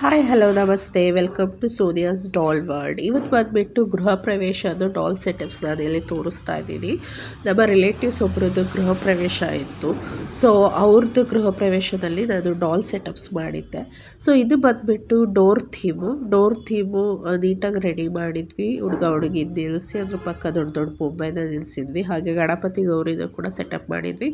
Hi hello ನಮಸ್ತೆ welcome to Sonia's doll world ಇವತ್ತು ಬಂದುಬಿಟ್ಟು ಗೃಹ ಪ್ರವೇಶದ ಡಾಲ್ ಸೆಟಪ್ಸ್ ನಾನು ಇಲ್ಲಿ ತೋರಿಸ್ತಾ ಇದ್ದೀನಿ. ನಮ್ಮ ರಿಲೇಟಿವ್ಸ್ ಒಬ್ಬರದ್ದು ಗೃಹ ಪ್ರವೇಶ ಇತ್ತು. ಸೊ ಅವ್ರದ್ದು ಗೃಹ ಪ್ರವೇಶದಲ್ಲಿ ನಾನು ಡಾಲ್ ಸೆಟಪ್ಸ್ ಮಾಡಿದ್ದೆ. ಸೊ ಇದು ಬಂದುಬಿಟ್ಟು ಡೋರ್ ಥೀಮು ಡೋರ್ ಥೀಮು ನೀಟಾಗಿ ರೆಡಿ ಮಾಡಿದ್ವಿ. ಹುಡುಗ ಹುಡುಗಿ ನಿಲ್ಲಿಸಿ ಅದ್ರ ಪಕ್ಕ ದೊಡ್ಡ ದೊಡ್ಡ ಬೊಂಬೆನ ನಿಲ್ಲಿಸಿದ್ವಿ ಹಾಗೆ ಗಣಪತಿ ಗೌರಿನ ಕೂಡ ಸೆಟಪ್ ಮಾಡಿದ್ವಿ.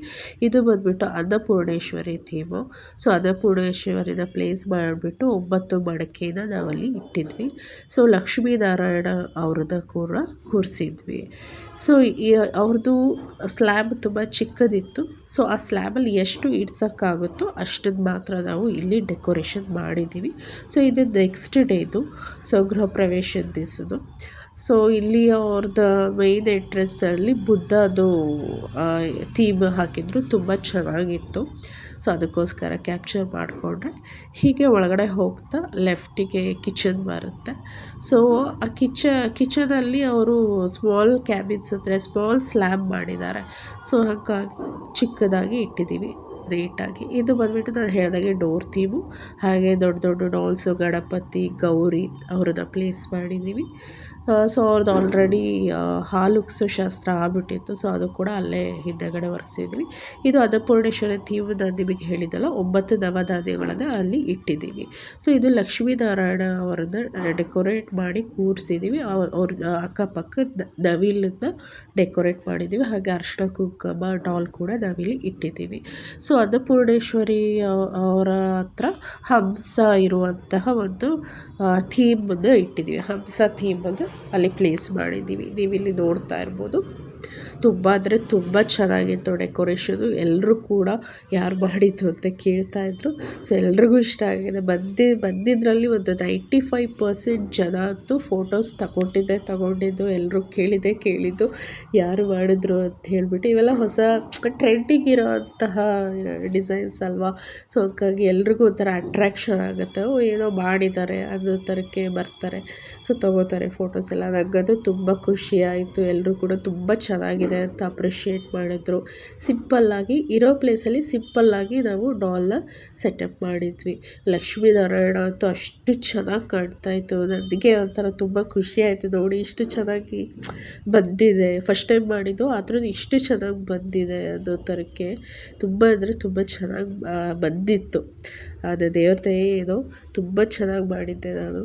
ಇದು ಬಂದುಬಿಟ್ಟು ಅನ್ನಪೂರ್ಣೇಶ್ವರಿ ಥೀಮು ಸೊ ಅನ್ನಪೂರ್ಣೇಶ್ವರಿನ ಪ್ಲೇಸ್ ಮಾಡಿಬಿಟ್ಟು ಒಂಬತ್ತು ಮಡಕೆನ ನಾವಲ್ಲಿ ಇಟ್ಟಿದ್ವಿ. ಸೊ ಲಕ್ಷ್ಮೀನಾರಾಯಣ ಅವ್ರದ್ದು ಕೂಡ ಕೂರಿಸಿದ್ವಿ. ಸೊ ಅವ್ರದ್ದು ಸ್ಲ್ಯಾಬ್ ತುಂಬ ಚಿಕ್ಕದಿತ್ತು. ಸೊ ಆ ಸ್ಲ್ಯಾಬಲ್ಲಿ ಎಷ್ಟು ಇಡ್ಸೋಕ್ಕಾಗುತ್ತೋ ಅಷ್ಟನ್ನು ಮಾತ್ರ ನಾವು ಇಲ್ಲಿ ಡೆಕೋರೇಷನ್ ಮಾಡಿದ್ದೀವಿ. ಸೊ ಇದು ನೆಕ್ಸ್ಟ್ ಡೇದು. ಸೊ ಗೃಹ ಪ್ರವೇಶದ ದಿವಸದ್ದು. ಸೊ ಇಲ್ಲಿ ಅವ್ರದ್ದು ಮೈನ್ ಎಂಟ್ರೆನ್ಸಲ್ಲಿ ಬುದ್ಧದು ಥೀಮ್ ಹಾಕಿದ್ರು. ತುಂಬ ಚೆನ್ನಾಗಿತ್ತು. ಸೊ ಅದಕ್ಕೋಸ್ಕರ ಕ್ಯಾಪ್ಚರ್ ಮಾಡಿಕೊಂಡ್ರೆ. ಹೀಗೆ ಒಳಗಡೆ ಹೋಗ್ತಾ ಲೆಫ್ಟಿಗೆ ಕಿಚನ್ ಬರುತ್ತೆ. ಸೊ ಆ ಕಿಚ ಕಿಚನಲ್ಲಿ ಅವರು ಸ್ಮಾಲ್ ಕ್ಯಾಬಿನ್ಸ್ ಅಂದರೆ ಸ್ಮಾಲ್ ಸ್ಲ್ಯಾಬ್ ಮಾಡಿದ್ದಾರೆ. ಸೊ ಹಾಗಾಗಿ ಚಿಕ್ಕದಾಗಿ ಇಟ್ಟಿದ್ದೀವಿ. ನೀಟಾಗಿ ಇದು ಬಂದುಬಿಟ್ಟು ನಾನು ಹೇಳಿದಾಗೆ ಡೋರ್ ಥೀಮು, ಹಾಗೆ ದೊಡ್ಡ ದೊಡ್ಡ ಡಾಲ್ಸು, ಗಣಪತಿ, ಗೌರಿ ಅವ್ರನ್ನ ಪ್ಲೇಸ್ ಮಾಡಿದ್ದೀವಿ ಸೊ ಅವ್ರದ್ದು ಆಲ್ರೆಡಿ ಹಾಲುಕ್ಸು ಶಾಸ್ತ್ರ ಆಗ್ಬಿಟ್ಟಿತ್ತು ಸೊ ಅದು ಕೂಡ ಅಲ್ಲೇ ಹಿಂದೆಗಡೆ ಒರೆಸಿದ್ವಿ. ಇದು ಅನ್ನಪೂರ್ಣೇಶ್ವರಿ ಥೀಮ್ ನಾನು ನಿಮಗೆ ಹೇಳಿದ್ದಲ್ಲ, ಒಂಬತ್ತು ನವಧಾನ್ಯಗಳನ್ನು ಅಲ್ಲಿ ಇಟ್ಟಿದ್ದೀವಿ ಸೊ ಇದು ಲಕ್ಷ್ಮೀನಾರಾಯಣ ಅವರನ್ನು ಡೆಕೋರೇಟ್ ಮಾಡಿ ಕೂರಿಸಿದ್ದೀವಿ ಅವ್ರ ಅಕ್ಕಪಕ್ಕ ನವಿಲನ್ನ ಡೆಕೋರೇಟ್ ಮಾಡಿದ್ದೀವಿ ಹಾಗೆ ಅರ್ಶಿನ ಕುಂಕುಮ ಡಾಲ್ ಕೂಡ ನಾವಿಲ್ಲಿ ಇಟ್ಟಿದ್ದೀವಿ ಸೊ ಅನ್ನಪೂರ್ಣೇಶ್ವರಿ ಅವರ ಹತ್ರ ಹಂಸ ಇರುವಂತಹ ಒಂದು ಥೀಮ್ ಥೀಮನ್ನು ಇಟ್ಟಿದ್ದೀವಿ. ಹಂಸ ಅನ್ನು ಅಲ್ಲಿ ಪ್ಲೇಸ್ ಮಾಡಿದ್ದೀವಿ. ನೀವಿಲ್ಲಿ ನೋಡ್ತಾ ಇರ್ಬೋದು. ತುಂಬ ಅಂದರೆ ತುಂಬ ಚೆನ್ನಾಗಿತ್ತು ಡೆಕೋರೇಷನು. ಎಲ್ಲರೂ ಕೂಡ ಯಾರು ಮಾಡಿದ್ದು ಅಂತ ಕೇಳ್ತಾಯಿದ್ರು ಸೊ, ಎಲ್ರಿಗೂ ಇಷ್ಟ ಆಗಿದೆ. ಬಂದಿ ಬಂದಿದ್ದರಲ್ಲಿ ಒಂದು ನೈಂಟಿ ಫೈವ್ ಪರ್ಸೆಂಟ್ ಜನ ಅಂತೂ ಫೋಟೋಸ್ ತಗೊಂಡಿದ್ದೆ, ತಗೊಂಡಿದ್ದು ಎಲ್ಲರೂ ಕೇಳಿದ್ದೆ, ಕೇಳಿದ್ದು ಯಾರು ಮಾಡಿದ್ರು ಅಂತ ಹೇಳಿಬಿಟ್ಟು. ಇವೆಲ್ಲ ಹೊಸ ಟ್ರೆಂಡಿಂಗ್ ಇರೋಂತಹ ಡಿಸೈನ್ಸ್ ಅಲ್ವಾ? ಸೊ, ಹಾಗಾಗಿ ಎಲ್ರಿಗೂ ಒಂಥರ ಅಟ್ರ್ಯಾಕ್ಷನ್ ಆಗುತ್ತೆ. ಓ, ಏನೋ ಮಾಡಿದ್ದಾರೆ ಅದು ಥರಕ್ಕೆ ಬರ್ತಾರೆ. ಸೊ, ತಗೋತಾರೆ ಫೋಟೋಸ್ ಎಲ್ಲ. ನನಗದು ತುಂಬ ಖುಷಿ ಆಯಿತು. ಎಲ್ಲರೂ ಕೂಡ ತುಂಬ ಚೆನ್ನಾಗಿದೆ. ಅಂತ ಅಪ್ರಿಷಿಯೇಟ್ ಮಾಡಿದ್ರು. ಸಿಂಪಲ್ಲಾಗಿ ಇರೋ ಪ್ಲೇಸಲ್ಲಿ ಸಿಂಪಲ್ಲಾಗಿ ನಾವು ಡಾಲ್ನ ಸೆಟಪ್ ಮಾಡಿದ್ವಿ. ಲಕ್ಷ್ಮೀನಾರಾಯಣ ಅಂತೂ ಅಷ್ಟು ಚೆನ್ನಾಗಿ ಕಾಣ್ತಾಯಿತ್ತು ನನಗೆ ಒಂಥರ ತುಂಬ ಖುಷಿ ಆಯಿತು. ನೋಡಿ, ಇಷ್ಟು ಚೆನ್ನಾಗಿ ಬಂದಿದೆ. ಫಸ್ಟ್ ಟೈಮ್ ಮಾಡಿದ್ದು, ಆದ್ರೂ ಇಷ್ಟು ಚೆನ್ನಾಗಿ ಬಂದಿದೆ ಅನ್ನೋ ಥರಕ್ಕೆ ತುಂಬ ಅಂದರೆ ತುಂಬ ಚೆನ್ನಾಗಿ ಬಂದಿತ್ತು. ಅದು ದೇವತೆ ಏನೋ ತುಂಬ ಚೆನ್ನಾಗಿ ಮಾಡಿದ್ದೆ ನಾನು.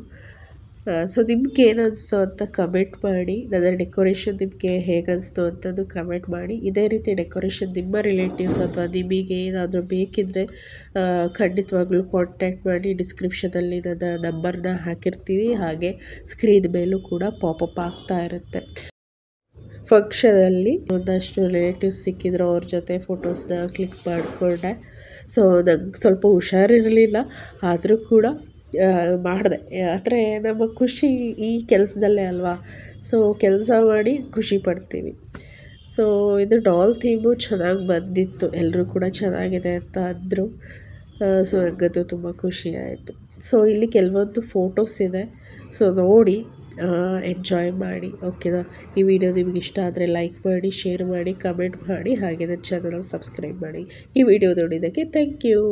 ಸೊ ನಿಮ್ಗೆ ಏನಿಸ್ತು ಅಂತ ಕಮೆಂಟ್ ಮಾಡಿ ನನ್ನ ಡೆಕೋರೇಷನ್ ನಿಮಗೆ ಹೇಗೆ ಅಂತದ್ದು ಅಂತಂದು ಕಮೆಂಟ್ ಮಾಡಿ. ಇದೇ ರೀತಿ ಡೆಕೋರೇಷನ್ ನಿಮ್ಮ ರಿಲೇಟಿವ್ಸ್ ಅಥವಾ ನಿಮಗೆ ಏನಾದರೂ ಬೇಕಿದ್ದರೆ ಖಂಡಿತವಾಗ್ಲೂ ಕಾಂಟ್ಯಾಕ್ಟ್ ಮಾಡಿ ಡಿಸ್ಕ್ರಿಪ್ಷನಲ್ಲಿ ನನ್ನ ನಂಬರ್ನ ಹಾಕಿರ್ತೀನಿ ಹಾಗೆ ಸ್ಕ್ರೀನ್ ಮೇಲೂ ಕೂಡ ಪಾಪಪ್ ಆಗ್ತಾ ಇರುತ್ತೆ. ಫಂಕ್ಷನಲ್ಲಿ ಒಂದಷ್ಟು ರಿಲೇಟಿವ್ಸ್ ಸಿಕ್ಕಿದ್ರು ಅವ್ರ ಜೊತೆ ಫೋಟೋಸ್ನ ಕ್ಲಿಕ್ ಮಾಡಿಕೊಂಡೆ. ಸೊ ನಂಗೆ ಸ್ವಲ್ಪ ಹುಷಾರಿರಲಿಲ್ಲ ಆದರೂ ಕೂಡ ಮಾಡಿದೆ. ಆದರೆ ನಮ್ಮ ಖುಷಿ ಈ ಕೆಲಸದಲ್ಲೇ ಅಲ್ವಾ? ಸೊ ಕೆಲಸ ಮಾಡಿ ಖುಷಿ ಪಡ್ತೀವಿ. ಸೊ ಇದು ಡಾಲ್ ಥೀಮು ಚೆನ್ನಾಗಿ ಬಂದಿತ್ತು. ಎಲ್ಲರೂ ಕೂಡ ಚೆನ್ನಾಗಿದೆ ಅಂತ ಅಂದರು. ಸೊ ನನಗಂತೂ ತುಂಬ ಖುಷಿ ಆಯಿತು. ಸೊ ಇಲ್ಲಿ ಕೆಲವೊಂದು ಫೋಟೋಸ್ ಇದೆ. ಸೊ ನೋಡಿ. ಎಂಜಾಯ್ ಮಾಡಿ. ಓಕೆನಾ ಈ ವಿಡಿಯೋ ನಿಮಗೆ ಇಷ್ಟ ಆದರೆ ಲೈಕ್ ಮಾಡಿ ಶೇರ್ ಮಾಡಿ ಕಮೆಂಟ್ ಮಾಡಿ, ಹಾಗೆ ನನ್ನ ಚಾನಲ್ ಸಬ್ಸ್ಕ್ರೈಬ್ ಮಾಡಿ. ಈ ವಿಡಿಯೋ ನೋಡಿದ್ದಕ್ಕೆ ಥ್ಯಾಂಕ್ ಯು